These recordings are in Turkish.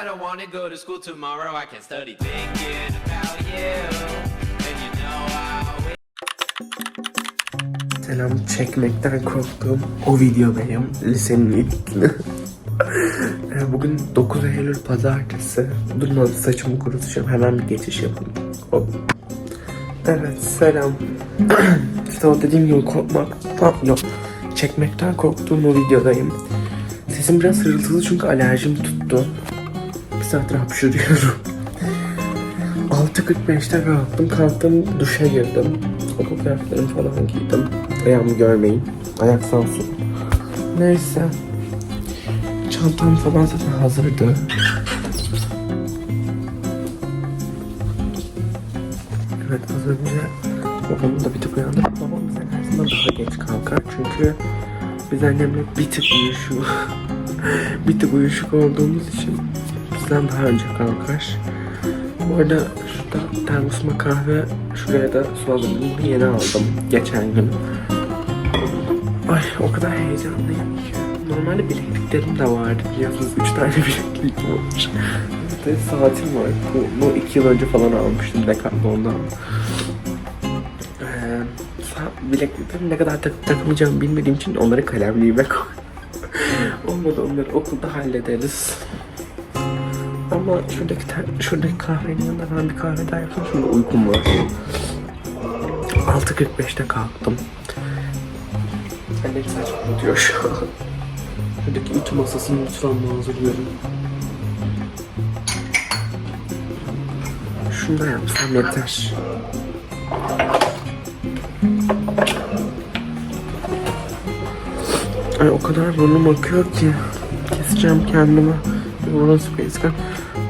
I don't wanna go to school tomorrow. I can study thinking about you. And you know I Selam çekmekten korktuğum o videodayım. Lisenin ilk. Ee, Bugün 9 Eylül pazartesi. Durmadan saçımı kurutacağım. Hemen bir geçiş yapalım. Hop. Evet selam. işte o dediğim gibi korkmaktan yok. Çekmekten korktuğum o videodayım. Sesim biraz hırıltılı çünkü alerjim tuttu. Saattir hapşırıyorum. 6.45'te kalktım. Kalktım duşa girdim. Okul kıyafetlerimi falan giydim. Ayağımı görmeyin. Ayak sansın. Neyse. Çantam falan zaten hazırdı. Evet az önce babamı da bir tık uyandırıp babam bize her zaman daha geç kalkar. Çünkü biz annemle bir tık uyuşuk, bir tık uyuşuk olduğumuz için bizden daha önce kalkar. Bu arada şurada termosuma kahve, şuraya da su aldım. Bunu yeni aldım geçen gün. Ay o kadar heyecanlıyım ki. Normalde bilekliklerim de vardı biliyorsunuz. Üç tane bileklik var. Bir de saatim var. Bu, bu iki yıl önce falan almıştım Decathlon'dan. Ee, bilekliklerimi ne kadar takıp takmayacağımı bilmediğim için onları kalemliğime koydum. Olmadı onları okulda hallederiz. Ama şuradaki, ter- şuradaki kahvenin yanında ben bir kahve daha yapayım. Şimdi uykum var. 6.45'te kalktım. Annem saç kurutuyor şu an. Şuradaki ütü masasının mutfağını hazırlıyorum. Şunu da yapsam yeter. Ay o kadar burnum akıyor ki. Keseceğim kendimi. Spreyi sıkarım.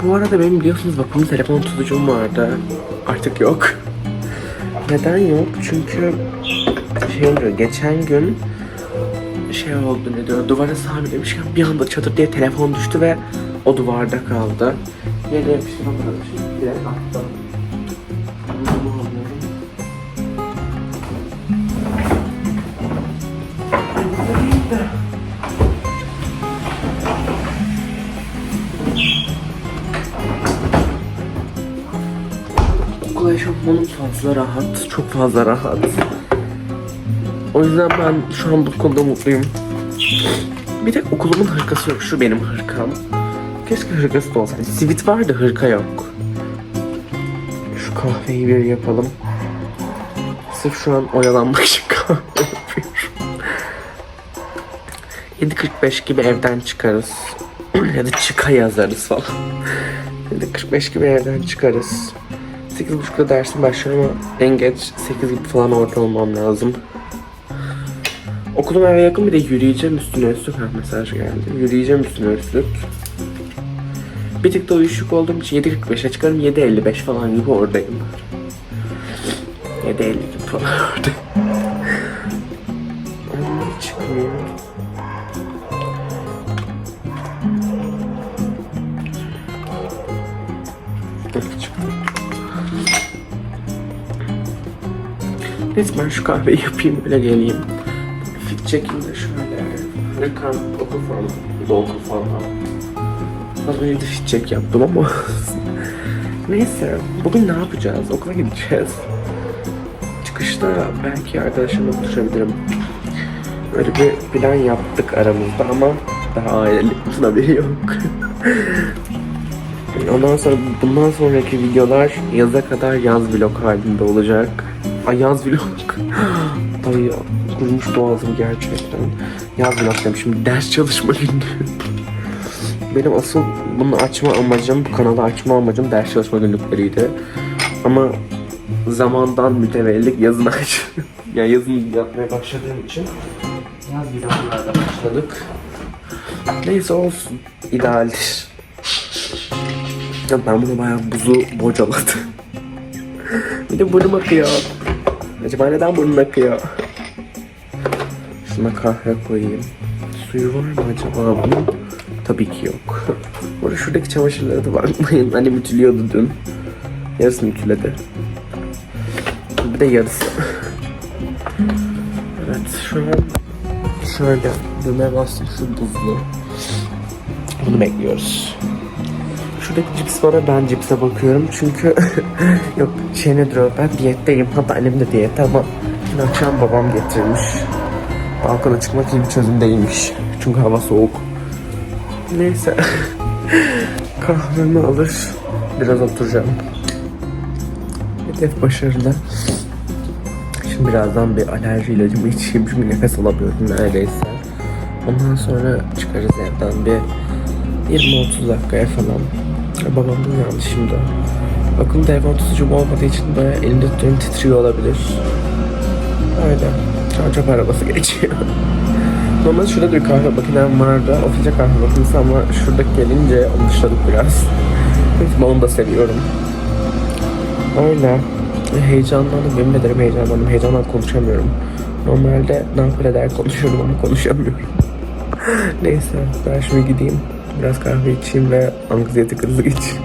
Bu arada benim biliyorsunuz bakımlı telefon tutucum vardı. Artık yok. Neden yok? Çünkü şey oluyor. Geçen gün şey oldu ne diyor duvara sabitlemişken bir anda çatır diye telefon düştü ve o duvarda kaldı. Yere yapıştıramadım. Şimdi direkt attım. Okul eşofmanım fazla rahat. Çok fazla rahat. O yüzden ben şu an bu konuda mutluyum. Bir tek okulumun hırkası yok. Şu benim hırkam. Keşke hırkası da olsaydı. Sivit var da hırka yok. Şu kahveyi bir yapalım. Sırf şu an oyalanmak için kahve yapıyorum. 7.45 gibi evden çıkarız. ya da çıka yazarız falan. 7.45 gibi evden çıkarız. 8.30'da dersim başlıyor ama en geç 8 gibi falan orada olmam lazım. Okulum eve yakın bir de yürüyeceğim üstüne üstlük. Ha, mesaj geldi. Yürüyeceğim üstüne üstlük. Bir tık da uyuşuk olduğum için 7.45'e çıkarım 7.55 falan gibi oradayım. 7.50 gibi falan oradayım. Neyse ben şu kahveyi yapayım öyle geleyim. Fit çekimde şöyle. Hırkan okul formu. Okul formu. Az önce de fit check yaptım ama. Neyse bugün ne yapacağız? Okula gideceğiz. Çıkışta belki arkadaşımla buluşabilirim. Öyle bir plan yaptık aramızda ama daha ailelerimizin haberi yok. Ondan sonra bundan sonraki videolar yaza kadar yaz vlog halinde olacak. Ay yaz vlog. Ay ya, kurumuş boğazım gerçekten. Yaz vlog demişim ders çalışma günlüğü. Benim asıl bunu açma amacım, bu kanalı açma amacım ders çalışma günlükleriydi. Ama zamandan mütevellik yazın aç. yani yazın yapmaya başladığım için yaz vloglarla başladık. Neyse olsun. idealdir. Ya ben bunu bayağı buzu bocaladım. bir de burnum akıyor. Acaba neden burnum akıyor? Şuna kahve koyayım. Suyu var mı acaba bunun? Tabii ki yok. Burada şuradaki çamaşırlara da bakmayın. Hani ütülüyordu dün. Yarısını ütüledi. Bir de yarısı. Evet şu an şöyle düğmeye bastım şu buzlu. Bunu bekliyoruz. Şuradaki cips var ben cipse bakıyorum çünkü yok şey nedir o ben diyetteyim hatta annem de diyette ama dün akşam babam getirmiş. Balkona çıkmak iyi bir çözüm değilmiş. Çünkü hava soğuk. Neyse. Kahvemi alır. Biraz oturacağım. Hedef başarılı. Şimdi birazdan bir alerji ilacımı içeyim çünkü nefes alamıyorum neredeyse. Ondan sonra çıkarız evden bir 20-30 dakikaya falan. Babam da uyandı şimdi. Bakın telefon tutucum olmadığı için böyle elimde tutuyorum titriyor olabilir. Öyle. Çarçap arabası geçiyor. Normalde şurada bir kahve makinem vardı. Ofiste kahve makinesi ama şuradaki gelince onu dışladık biraz. Neyse da seviyorum. Öyle. Heyecanlandım. Yemin ederim heyecanlandım. Heyecandan konuşamıyorum. Normalde nakil eder konuşuyorum ama konuşamıyorum. Neyse ben şimdi gideyim. Biraz kahve içeyim ve anksiyete krizi geçeyim.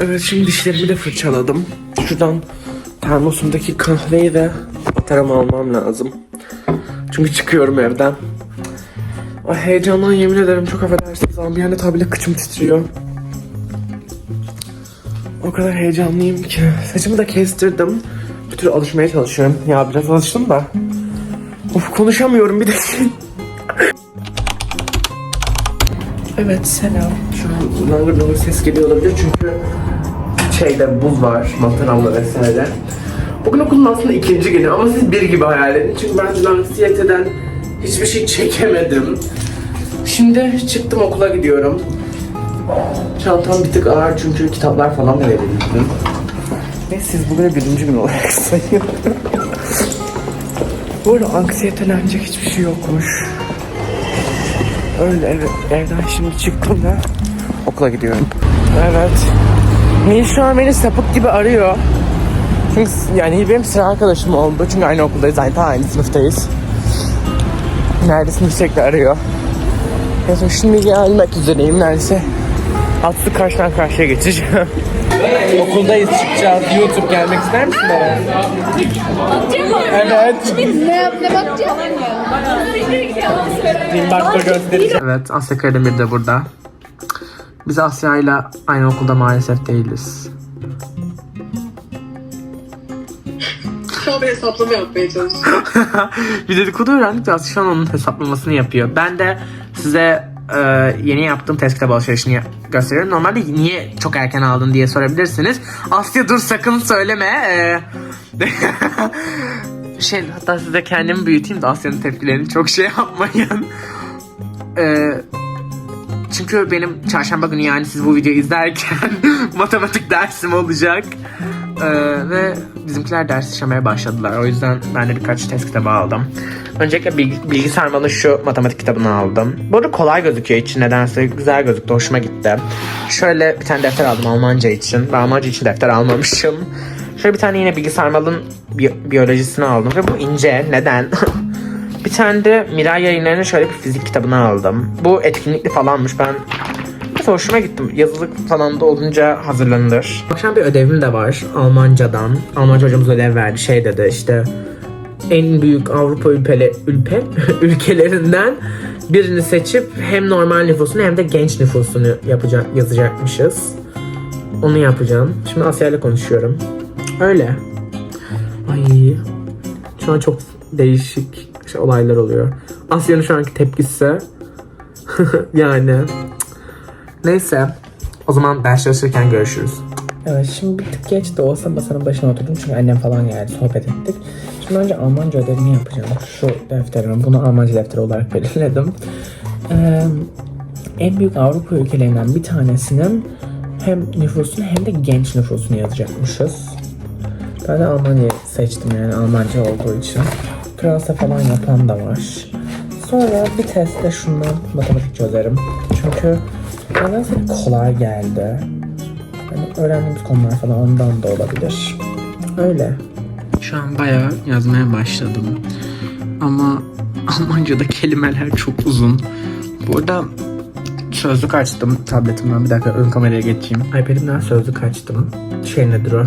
Evet şimdi dişlerimi de fırçaladım. Şuradan termosumdaki kahveyi de batarama almam lazım. Çünkü çıkıyorum evden. Ay heyecandan yemin ederim çok affedersiniz anda tabile kıçım titriyor. O kadar heyecanlıyım ki. Saçımı da kestirdim. Bir türlü alışmaya çalışıyorum. Ya biraz alıştım da. Of konuşamıyorum bir de. evet selam. Şu an langır langır ses geliyor olabilir çünkü şeyde buz var, mantaramla vesaire. Bugün okulun aslında ikinci günü ama siz bir gibi hayal edin. Çünkü ben anksiyeteden hiçbir şey çekemedim. Şimdi çıktım okula gidiyorum. Çantam bir tık ağır çünkü kitaplar falan da verildi. Ve siz bugünü birinci gün olarak sayın. Bu arada anksiyetelenecek hiçbir şey yokmuş. Öyle evet. Evden şimdi çıktım ve okula gidiyorum. Evet. Nil şu an beni sapık gibi arıyor. Çünkü yani benim sıra arkadaşım oldu. Çünkü aynı okuldayız. Zaten aynı sınıftayız. Neredesin sürekli arıyor. Neyse şimdi gelmek üzereyim neredeyse. Atlı karşıdan karşıya geçeceğim. Okuldayız çıkacağız. YouTube gelmek ister misin bana? Evet. Ne, ne bakacağım? Dilbak'ta göstereceğim. Evet Asya Karademir de burada. Biz Asya ile aynı okulda maalesef değiliz. Şu an bir hesaplama yapmaya çalışıyorum. bir dedikodu öğrendik de Asya şu an onun hesaplamasını yapıyor. Ben de size e, yeni yaptığım test kitabı alışverişini gösteriyorum. Normalde niye çok erken aldın diye sorabilirsiniz. Asya dur sakın söyleme. E, şey hatta size kendimi büyüteyim de Asya'nın tepkilerini çok şey yapmayın. E, çünkü benim çarşamba günü yani siz bu videoyu izlerken matematik dersim olacak. Ee, ve bizimkiler ders işlemeye başladılar. O yüzden ben de birkaç test kitabı aldım. Öncelikle bilgi, bilgisayarmanın şu matematik kitabını aldım. Bu arada kolay gözüküyor için nedense güzel gözüktü. Hoşuma gitti. Şöyle bir tane defter aldım Almanca için. Ben Almanca için defter almamışım. Şöyle bir tane yine bilgisayarmalın bi- biyolojisini aldım. Ve bu ince. Neden? bir tane de Miray yayınlarının şöyle bir fizik kitabını aldım. Bu etkinlikli falanmış. Ben Neyse hoşuma gittim. Yazılık falan da olunca hazırlanır. Akşam bir ödevim de var Almancadan. Almanca hocamız ödev verdi. Şey dedi işte en büyük Avrupa ülpele, ülpe, ülkelerinden birini seçip hem normal nüfusunu hem de genç nüfusunu yapacak, yazacakmışız. Onu yapacağım. Şimdi Asya ile konuşuyorum. Öyle. Ay. Şu an çok değişik şey, olaylar oluyor. Asya'nın şu anki tepkisi yani Neyse. O zaman ders çalışırken görüşürüz. Evet şimdi bir tık geç de olsa masanın başına oturdum çünkü annem falan geldi sohbet ettik. Şimdi önce Almanca ödevini yapacağım. Şu defterim. Bunu Almanca defteri olarak belirledim. Ee, en büyük Avrupa ülkelerinden bir tanesinin hem nüfusunu hem de genç nüfusunu yazacakmışız. Ben de Almanya'yı seçtim yani Almanca olduğu için. Fransa falan yapan da var. Sonra bir testte şundan matematik çözerim. Çünkü nedense kolay geldi. Hani öğrendiğimiz konular falan ondan da olabilir. Öyle. Şu an bayağı yazmaya başladım. Ama Almanca'da kelimeler çok uzun. Burada sözlük açtım tabletimden. Bir dakika ön kameraya geçeyim. iPad'imden sözlük açtım. Şey nedir o?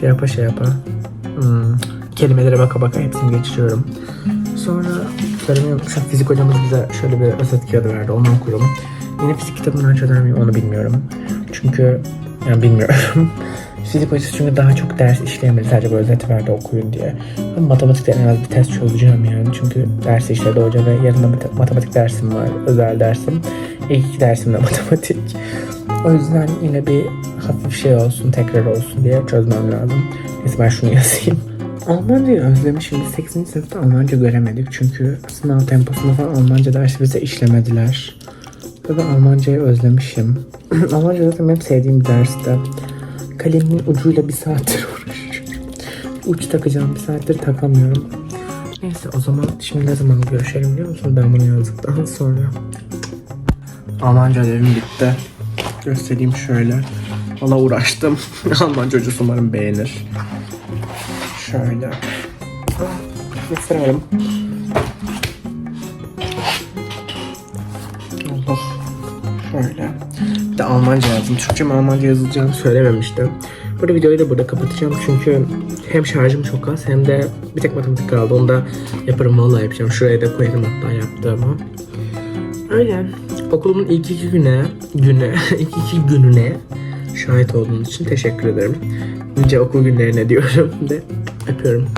Şey yapa şey yapa. Hmm. Kelimelere baka baka hepsini geçiriyorum. Sonra unutmuşum. Fizik hocamız bize şöyle bir özet kağıdı verdi. Onu okuyorum. Yine fizik kitabından çözer miyim onu bilmiyorum. Çünkü yani bilmiyorum. fizik hocası çünkü daha çok ders işleyemedi. Sadece böyle özeti verdi okuyun diye. Ben matematikte en az bir test çözeceğim yani. Çünkü dersi işledi hoca ve yarın da mat- matematik dersim var. Özel dersim. İlk iki dersim de matematik. O yüzden yine bir hafif şey olsun, tekrar olsun diye çözmem lazım. Neyse ben şunu yazayım. Almancayı özlemişim. Biz 8. sınıfta Almanca göremedik. Çünkü sınav temposunda falan Almanca dersi bize işlemediler. Ve ben Almancayı özlemişim. Almanca zaten benim sevdiğim bir dersti. Kalemin ucuyla bir saattir uğraşıyorum. Uç takacağım bir saattir takamıyorum. Neyse o zaman şimdi ne zaman görüşelim biliyor musun? Ben bunu yazdıktan sonra. Almanca ödevim bitti. Göstereyim şöyle. Valla uğraştım. Almanca hocası umarım beğenir. Şöyle. Gösterelim. Almanca yazdım. Türkçe mi Almanca yazılacağını söylememiştim. Burada videoyu da burada kapatacağım çünkü hem şarjım çok az hem de bir tek matematik kaldı. Onu da yaparım vallahi yapacağım. Şuraya da koyarım hatta yaptığımı. Öyle. Okulumun ilk iki güne, güne, ilk iki gününe şahit olduğunuz için teşekkür ederim. Nice okul günlerine diyorum de öpüyorum.